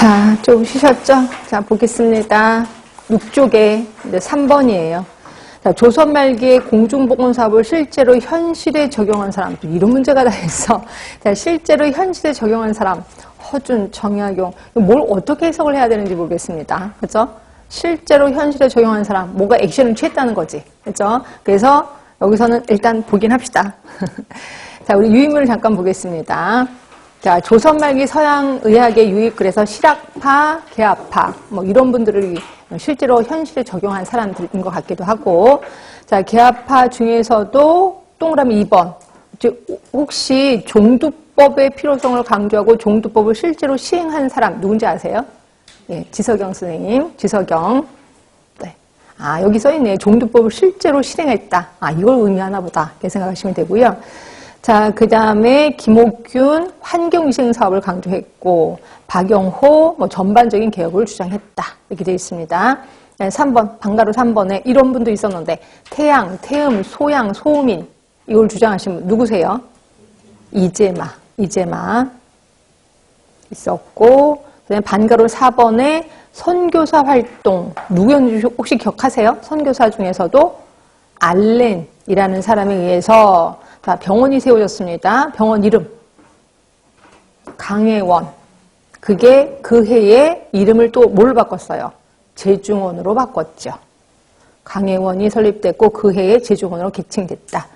자, 좀 쉬셨죠? 자, 보겠습니다. 6쪽에 이제 3번이에요. 자, 조선 말기에 공중보건 사업을 실제로 현실에 적용한 사람, 또 이런 문제가 다 있어. 자, 실제로 현실에 적용한 사람, 허준, 정약용, 뭘 어떻게 해석을 해야 되는지 모르겠습니다. 그죠? 실제로 현실에 적용한 사람, 뭐가 액션을 취했다는 거지. 그죠? 그래서 여기서는 일단 보긴 합시다. 자, 우리 유인물을 잠깐 보겠습니다. 자, 조선 말기 서양 의학의 유입, 그래서 실학파, 개학파, 뭐 이런 분들을 실제로 현실에 적용한 사람들인 것 같기도 하고, 자, 개학파 중에서도 동그라미 2번. 혹시 종두법의 필요성을 강조하고 종두법을 실제로 시행한 사람 누군지 아세요? 예, 지석영 선생님, 지석영. 네. 아, 여기 써 있네. 종두법을 실제로 실행했다. 아, 이걸 의미하나 보다. 이렇게 생각하시면 되고요. 자, 그 다음에 김옥균 환경위생 사업을 강조했고, 박영호 뭐 전반적인 개혁을 주장했다. 이렇게 되어 있습니다. 네, 3번, 방가로 3번에 이런 분도 있었는데, 태양, 태음, 소양, 소민, 이걸 주장하신 분 누구세요? 이재마, 이재마. 있었고, 그 다음에 반가로 4번에 선교사 활동, 누구였는지 혹시 기억하세요? 선교사 중에서도 알렌이라는 사람에 의해서 자, 병원이 세워졌습니다. 병원 이름. 강혜원. 그게 그 해에 이름을 또 뭘 바꿨어요? 제중원으로 바꿨죠. 강혜원이 설립됐고 그 해에 제중원으로 개칭됐다.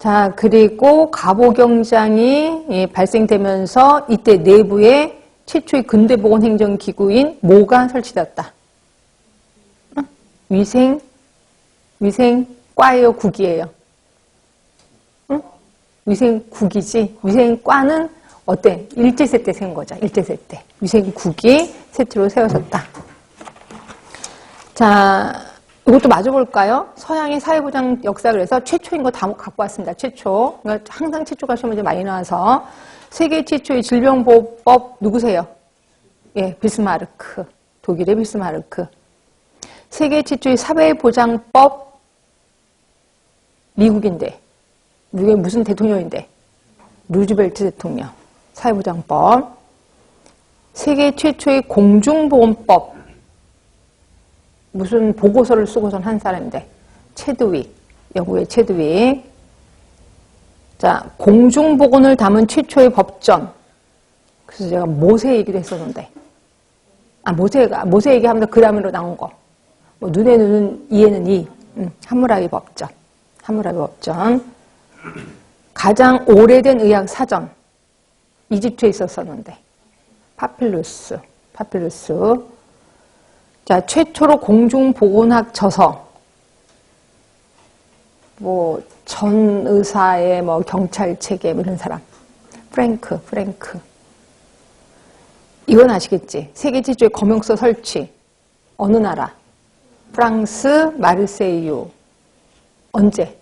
자, 그리고 가보경장이 발생되면서 이때 내부에 최초의 근대보건행정기구인 모가 설치되었다. 위생, 위생과예요, 국이에요. 위생국이지 위생과는 어때? 일제세 때 세운 거죠. 일제세 때. 위생국이 세트로 세워졌다. 자, 이것도 맞아볼까요? 서양의 사회보장 역사 그래서 최초인 거 다 갖고 왔습니다. 최초. 그러니까 항상 최초가 시험 문제 많이 나와서 세계 최초의 질병보호법 누구세요? 예, 비스마르크. 독일의 비스마르크. 세계 최초의 사회보장법 미국인데 미국의 무슨 대통령인데? 루즈벨트 대통령. 사회보장법. 세계 최초의 공중보건법. 무슨 보고서를 쓰고선 한 사람인데? 체드윅. 영국의 체드윅. 자, 공중보건을 담은 최초의 법전. 그래서 제가 모세 얘기도 했었는데. 아, 모세가, 모세 얘기하면서 그 다음으로 나온 거. 뭐 눈에 눈은, 이에는 이. 음, 하무라비 법전. 하무라비 법전. 가장 오래된 의학 사전 이집트에 있었었는데 파필루스 파필루스. 자 최초로 공중보건학 저서. 뭐 전 의사의 뭐 경찰 체계 뭐 이런 사람. 프랭크 프랭크. 이건 아시겠지? 세계 최초의 검역소 설치. 어느 나라? 프랑스 마르세유. 언제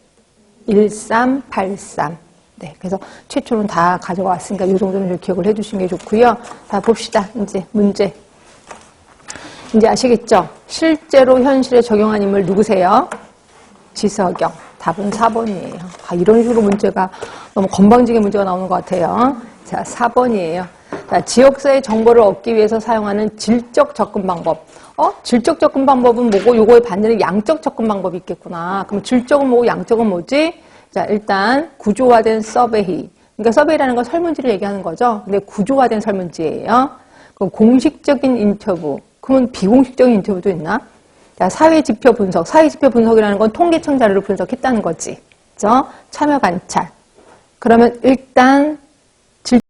1383. 네, 그래서 최초는 다 가져왔으니까 이 정도는 좀 기억을 해주시는 게 좋고요. 자, 봅시다. 이제 문제. 이제 아시겠죠? 실제로 현실에 적용한 인물 누구세요? 지석영. 답은 4번이에요. 아, 이런 식으로 문제가 너무 건방지게 문제가 나오는 것 같아요. 자, 4번이에요. 자, 지역사회 정보를 얻기 위해서 사용하는 질적 접근 방법. 어? 질적 접근 방법은 뭐고 요거에 반대로 양적 접근 방법이 있겠구나. 그럼 질적은 뭐고 양적은 뭐지? 자, 일단 구조화된 서베이. 그러니까 서베이라는 건 설문지를 얘기하는 거죠. 근데 구조화된 설문지예요. 그럼 공식적인 인터뷰. 그러면 비공식적인 인터뷰도 있나? 자, 사회 지표 분석. 사회 지표 분석이라는 건 통계청 자료를 분석했다는 거지. 그죠? 참여 관찰. 그러면 일단